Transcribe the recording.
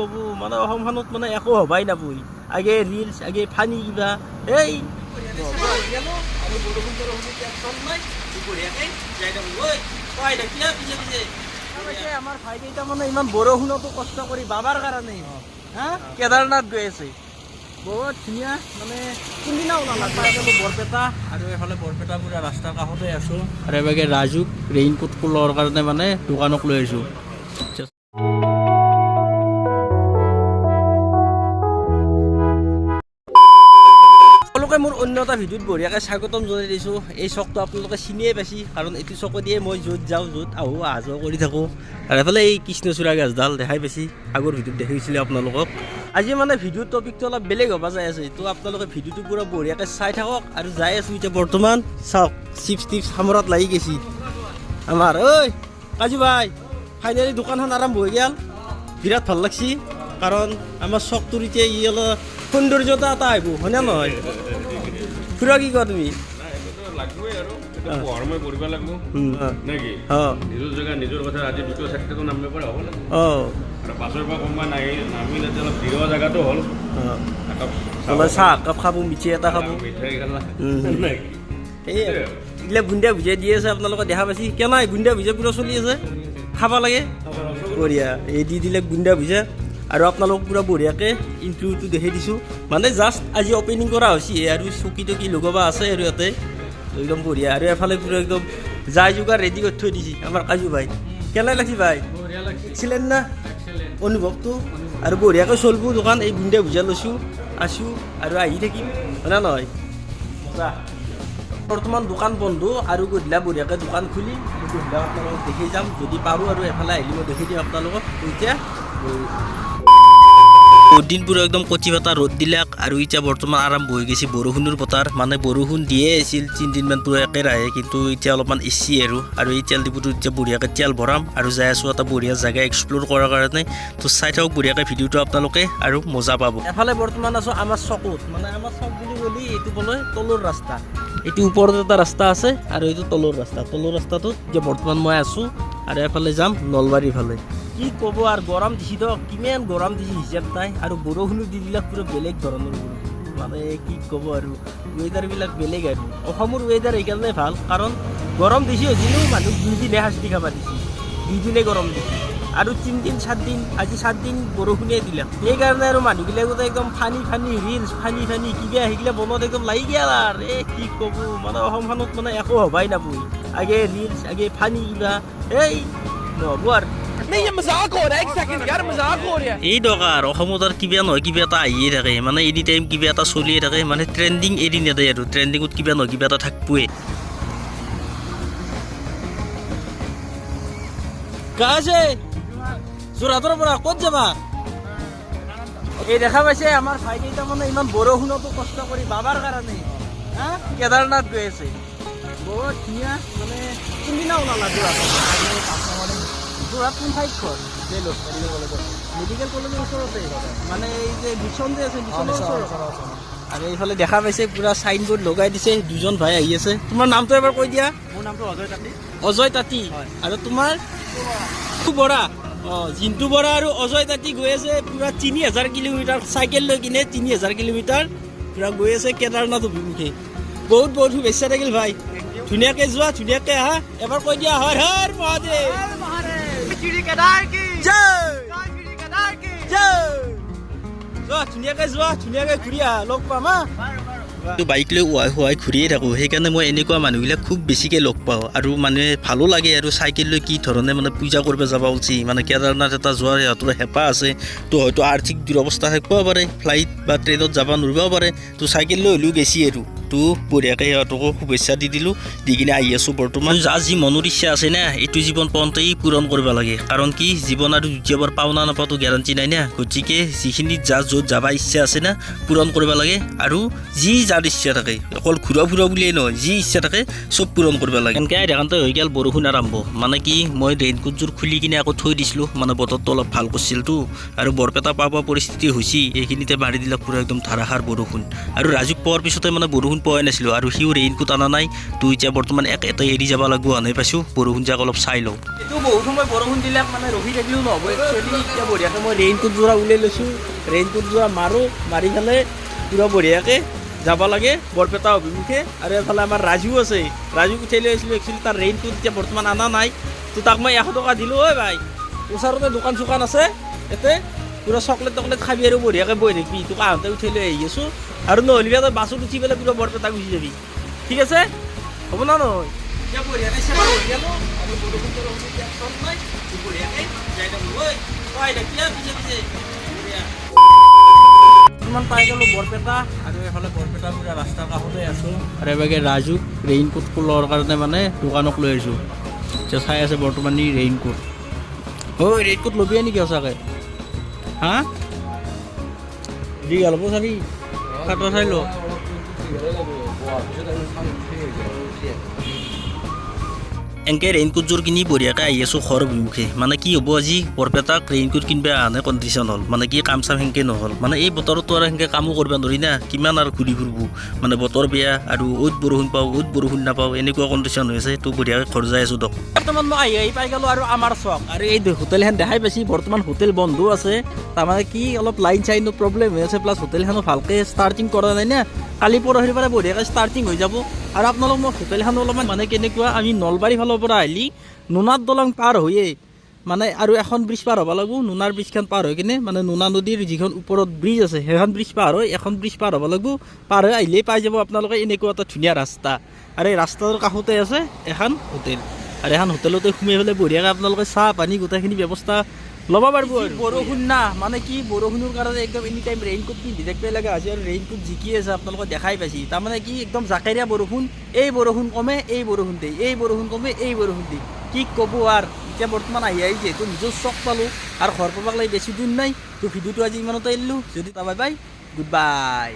ক'ব মানে অসমখনত মানে একো হবাই নাপই আগে ৰিলচ আগে ফানি কিবা এই। আমাৰ ভাইকেইটা মানে ইমান বৰষুণতো কষ্ট কৰি বাবাৰ কাৰণে। হা? কেদাৰনাথ গৈ আছে। বহুত ধুনীয়া মানে কোনদিনা ওলালা? পাইছিলোঁ বৰপেটা। আৰু এইফালে বৰপেটা পুৰা ৰাস্তাৰ কাষতে আছোঁ। আৰু এবাগে ৰাজুক ৰেইনকোট লোৱাৰ কাৰণে মানে দোকানক লৈ আহিছোঁ অন্য এটা ভিডিঅ'ত বঢ়িয়াকৈ স্বাগতম জনাই দিছোঁ। এই চকটো আপোনালোকে চিনিয়ে পাইছে, কাৰণ এইটো চকু দিয়ে মই য'ত যাওঁ, য'ত আহোঁ অহা যোৱা কৰি থাকোঁ। আৰু এফালে এই কৃষ্ণচূড়া গাছডাল দেখাই পাইছে, আগৰ ভিডিঅ'ত দেখাইছিলোঁ আপোনালোকক। আজি মানে ভিডিঅ'ৰ টপিকটো অলপ বেলেগ হ'ব, যাই আছে। তো আপোনালোকে ভিডিঅ'টো পূৰা বঢ়িয়াকৈ চাই থাকক। আৰু যাই আছোঁ এতিয়া বৰ্তমান। চাওক, চিপছ টিপছ সামৰত লাগি গৈছে। আমাৰ, ঐ, কাজু ভাই ফাইনেলি দোকানখন আৰম্ভ হৈ গ'ল। বিৰাট ভালো লাগছি, কাৰণ আমাৰ চকটোৰ এতিয়া ই অলপ সৌন্দৰ্যতা এটা আহিব, হয়নে নহয়? ফুৰা কি কোৱা তুমি? চাহ একাপ খাব মিঠি এটা খাব। মিঠাই খালা। উম। নে কি? এই এইগিলা বুন্দিয়া ভুজিয়া দি আছে আপোনালোকে দেখা পাইছে? নাই? বুন্দিয়া ভুজিয়া পূৰা চলি আছে। খাব লাগে। বঢ়িয়া। এই দি দিলে বুন্দিয়া ভুজিয়া আৰু আপোনালোকক পূৰা বঢ়িয়াকৈ ইনক্লুডটো দেখাই দিছোঁ। মানে জাষ্ট আজি অপেনিং কৰা হৈছে আৰু চকী টকী লগাবা আছে আৰু ইয়াতে। একদম বঢ়িয়া। আৰু এফালে পূৰা একদম যাই যোগাৰ ৰেডি কৰি থৈ দিছে আমাৰ কাজু ভাই। কেনে লাগছে ভাই? এক্সিলেণ্ট না? অনুভৱটো? আৰু বঢ়িয়াকৈ চলিব দোকান এই বুন্দিয়া ভুজিয়া লৈছোঁ আছোঁ আৰু আহি থাকিম। হয়নে নহয়? মজা বৰ্তমান দোকান বন্ধ আৰু গধূলা বঢ়িয়াকৈ দোকান খুলি গধূলা আপোনালোকক দেখি যাম যদি পাৰোঁ আৰু এফালে আহিলে মই দেখি দিম আপোনালোকক। এতিয়া দিন পুৰা একদম কচি ফটা ৰ'দ দিলাক আৰু এতিয়া বৰ্তমান আৰম্ভ হৈ গৈছে। বৰষুণৰ বতৰ মানে বৰষুণ দিয়ে আছিল, তিনিদিনমান পুৰা একেৰাহে কিন্তু এতিয়া অলপমান এচি আৰু। আৰু এই তেল ডিপুটোত এতিয়া বঢ়িয়াকৈ তেল ভৰাম, আৰু যাই আছোঁ এটা বঢ়িয়া জেগা এক্সপ্ল'ৰ কৰাৰ কাৰণে। তো চাই থাকক বঢ়িয়াকৈ ভিডিঅ'টো আপোনালোকে, আৰু মজা পাব। এফালে বৰ্তমান আছোঁ আমাৰ চকুত মানে আমাৰ চক বুলি ক'লি এইটো বোলে তলৰ ৰাস্তা। এইটো ওপৰত এটা ৰাস্তা আছে, আৰু এইটো তলৰ ৰাস্তা। তলৰ ৰাস্তাটোত এতিয়া বৰ্তমান মই আছোঁ, আৰু এফালে যাম নলবাৰীৰ ফালে। কি ক'ব আৰু গৰম দিছে তো, কিমান গৰম দিছে হিচাপ নাই। আৰু বৰষুণো দি দিলাক পুৰা বেলেগ ধৰণৰ মানে কি ক'ব আৰু ৱেডাৰবিলাক বেলেগ আৰু। অসমৰ ৱেডাৰ এইকাৰণে ভালো, কাৰণ গৰম দিছে হৈছিলেও মানুহ দুদিনে শাস্তি খাব দিছে। দুদিনে গৰম দিছে। আৰু তিনিদিন চাৰিদিন আজি চাৰিদিন বৰষুণে দিলাক সেইকাৰণে আৰু মানুহবিলাকো একদম funny funny reels funny funny, কিবা সেইগিলা বনোৱাত একদম লাগি গেল আৰু। এ, কি ক'ব মানে অসমখনত মানে একো হবাই নাপই আগে ৰিলচ আগে ফানি কিবা। এই, নহ'ব আৰু। ਨਹੀਂ ਇਹ ਮਜ਼ਾਕ ਹੋ ਰਿਹਾ ਇੱਕ ਸੈਕਿੰਡ ਯਾਰ ਮਜ਼ਾਕ ਹੋ ਰਿਹਾ কিবা নহয় কিবা এটা আহিয়ে থাকে। মানে এনি টাইম কিবা এটা চলিয়ে থাকে মানে ট্ৰেণ্ডিং এৰি নেদে আৰু। ট্ৰেণ্ডিঙত কিবা নহয় কিবা এটা থাকিবই। যোৰহাটৰ পৰা ক'ত যাবা? এই দেখা পাইছে আমাৰ ভাইকেইটা মানে ইমান বৰষুণতো কষ্ট কৰি বাবাৰ কাৰণে কেদাৰনাথ গৈ আছে। মানে কোনদিনা যোৰহাট কোন ঠাইত মেডিকেল কলেজৰ ওচৰতে মানে এই যে মিছন যে আছে ওচৰত আৰু এইফালে দেখা পাইছে পুৰা চাইন বৰ্ড লগাই দিছে দুজন ভাই আহি আছে। তোমাৰ নামটো এবাৰ কৈ দিয়া। মোৰ নামটো অজয় তাঁতী। অজয় তাঁতী। আৰু তোমাৰ বৰা। অঁ জিন্তু বৰা আৰু অজয় তাঁতী গৈ আছে পুৰা তিনি হাজাৰ কিলোমিটাৰ চাইকেল লৈ কিনে তিনি হাজাৰ কিলোমিটাৰ পুৰা গৈ আছে কেদাৰনাথ অভিমুখে। বহুত বহুত শুভেচ্ছা থাকিল ভাই। ধুনীয়াকৈ যোৱা ধুনীয়াকৈ আহা। এবাৰ কৈ দিয়া হৰ হৰ মহাদেৱ। শ্রী কেদার কি জয় শ্রী কেদার কি জয় ধুনীয়াকৈ যোৱা ধুনীয়াকৈ ঘূৰি আহা লগ বাইক লৈ উহাই হুৱাই ঘূৰিয়ে থাকোঁ সেইকাৰণে মই এনেকুৱা মানুহবিলাক খুব বেছিকৈ লগ পাওঁ আৰু মানে ভালো লাগে আৰু চাইকেল লৈ কি ধৰণে মানে পূজা কৰিব যাব উচিত মানে কেদাৰনাথ এটা যোৱাৰ সিহঁতৰ হেঁপাহ আছে তো হয়তো আৰ্থিক দুৰৱস্থা থাকিব পাৰে ফ্লাইট বা ট্ৰেইনত যাব নোৱাৰিব পাৰে তো চাইকেল লৈ হ'লেও গেছি আৰু তো বঢ়িয়াকৈ সিহঁতকো শুভেচ্ছা দি দিলোঁ। দি কিনে আহি আছোঁ বৰ্তমান। যাৰ যি মনৰ ইচ্ছা আছে না, এইটো জীৱন পাওঁতেই পূৰণ কৰিব লাগে। কাৰণ কি, জীৱন আৰু দ্বিতীয়বাৰ পাওঁ না নাপাওঁতো গেৰাণ্টি নাই না। গতিকে যিখিনি যাৰ য'ত যাব ইচ্ছা আছে না, পূৰণ কৰিব লাগে। আৰু যি যাৰ ইচ্ছা থাকে, অকল ঘূৰা ফুৰা বুলিয়েই নহয়, যি ইচ্ছা থাকে, চব পূৰণ কৰিব লাগে। এনেকৈ আহি হৈ গ'ল বৰষুণ আৰম্ভ। মানে কি, মই ৰেইনকোটযোৰ খুলি কিনে আকৌ থৈ দিছিলোঁ। মানে বতৰটো অলপ ভালো কৰিছিলতো। আৰু বৰপেটা পাব পৰা পৰিস্থিতি হৈছে। এইখিনিতে মাৰি দিলে পূৰা একদম ধাৰাসাৰ বৰষুণ। আৰু ৰাজুক পোৱাৰ পিছতে মানে বৰষুণ পোৱাই নাছিলোঁ আৰু সিও ৰেইনকোট অনা নাই। তো এতিয়া বৰ্তমান এক এটা এৰি যাব লাগিব আনি পাইছোঁ? বৰষুণ যাক অলপ চাই লওঁ। এইটো বহুত সময় বৰষুণ দিলে মানে ৰখি থাকিলেও নহ'ব একচুৱেলি এতিয়া বঢ়িয়াকৈ মই ৰেইনকোট যোৰা উলিয়াই লৈছোঁ। ৰেইনকোট যোৰা মাৰোঁ, মাৰি পেলাই পূৰা বঢ়িয়াকৈ যাব লাগে, বৰপেটা অভিমুখে। আৰু এফালে আমাৰ ৰাজু আছে। ৰাজুক উঠাই লৈ আহিছিলোঁ একচুৱেলি তাৰ ৰেইনকোট এতিয়া বৰ্তমান অনা নাই। তো তাক মই এশ টকা দিলোঁ, ঐ ভাই। ওচৰতে দোকান চোকান আছে, ইয়াতে। পূৰা চকলেট টকলেট খাবি আৰু বঢ়িয়াকৈ বহি থাকিবি, তোক আহোঁতে উঠাই লৈ আহি আছোঁ। আৰু নহ'লে তই বাছত উঠি পেলাই পূৰা বৰপেটা গুচি যাবি। ঠিক আছে? হ'ব না নহয়? বৰ্তমান পাই গ'লোঁ বৰপেটা। আৰু এইফালে বৰপেটা পূৰা ৰাস্তাৰ কাষতে আছোঁ। আৰু এবাগে ৰাজুক ৰেইনকোট লোৱাৰ কাৰণে মানে দোকানক লৈ আহিছোঁ। এতিয়া চাই আছে বৰ্তমান ৰেইনকোট ঐ ৰেইনকোট ল'বিয়ে নেকি সঁচাকৈ। হা দি গ'ল চাবি কাটা চাই ল এনেকৈ ৰেইনকোটযোৰ কিনি বঢ়িয়াকৈ আহি আছোঁ ঘৰ অভিমুখে মানে কি হ'ব আজি বৰপেটাক ৰেইনকোট কিনিব অহা নাই কণ্ডিশ্যন হ'ল। মানে কি কাম চাম সেনেকৈ নহ'ল। মানে এই বতৰতো আৰু সেনেকৈ কামো কৰিব নোৱাৰি না, কিমান আৰু ঘূৰি ফুৰিব। মানে বতৰ বেয়া আৰু অ'ত বৰষুণ পাওঁ, অ'ত বৰষুণ নাপাওঁ, এনেকুৱা কণ্ডিশ্যন হৈ আছে তো বঢ়িয়াকৈ ঘৰ যাই আছোঁ দক বৰ্তমান মই আহি আহি পাই গ'লোঁ আৰু আমাৰ চক। আৰু এই হোটেলখন দেখাই পাইছি, বৰ্তমান হোটেল বন্ধ আছে। তাৰমানে কি অলপ লাইন চাইনৰ প্ৰব্লেম হৈ আছে প্লাছ হোটেলখনো ভালকৈ ষ্টাৰ্টিং কৰা নাই না। কালি পৰহিৰ পৰা বঢ়িয়াকৈ ষ্টাৰ্টিং হৈ যাব। আৰু আপোনালোক মই হোটেলখন অলপমান মানে কেনেকুৱা, আমি নলবাৰী ফালৰ পৰা আহিলি, নোনাত দলং পাৰ হৈয়ে মানে আৰু এখন ব্ৰিজ পাৰ হ'ব লাগিব, নোনাৰ ব্ৰিজখন পাৰ হৈ কিনে মানে নোনা নদীৰ যিখন ওপৰত ব্ৰিজ আছে, সেইখন ব্ৰিজ পাৰ হৈ এখন ব্ৰিজ পাৰ হ'ব লাগিব, পাৰ হৈ আহিলেই পাই যাব আপোনালোকে এনেকুৱা এটা ধুনীয়া ৰাস্তা। আৰু এই ৰাস্তাটোৰ কাষতে আছে এখন হোটেল আৰু এখন হোটেলতে সোমাই পেলাই বঢ়িয়াকৈ আপোনালোকে চাহ পানী গোটেইখিনি ব্যৱস্থা ল'ব পাৰিব বৰষুণ না মানে কি বৰষুণৰ কাৰণে একদম এনি টাইম ৰেইনকোট পিন্ধি থাকিব লগা হৈছে আৰু ৰেইনকোট জিকি আছে আপোনালোকে দেখাই পাইছি। তাৰমানে কি একদম জাকেৰীয়া বৰষুণ এই বৰষুণ কমে এই বৰষুণ দিয়ে এই বৰষুণ কমে এই বৰষুণ দিয়ে কি ক'ব আৰু এতিয়া বৰ্তমান আহি আহি যিহেতু নিজৰ চক পালোঁ আৰু ঘৰ পাবাক লাগি বেছি দূৰ নাই তো ভিডিঅ'টো আজি ইমানতে এৰিলোঁ। যদি তাৰ বাই বাই গুড বাই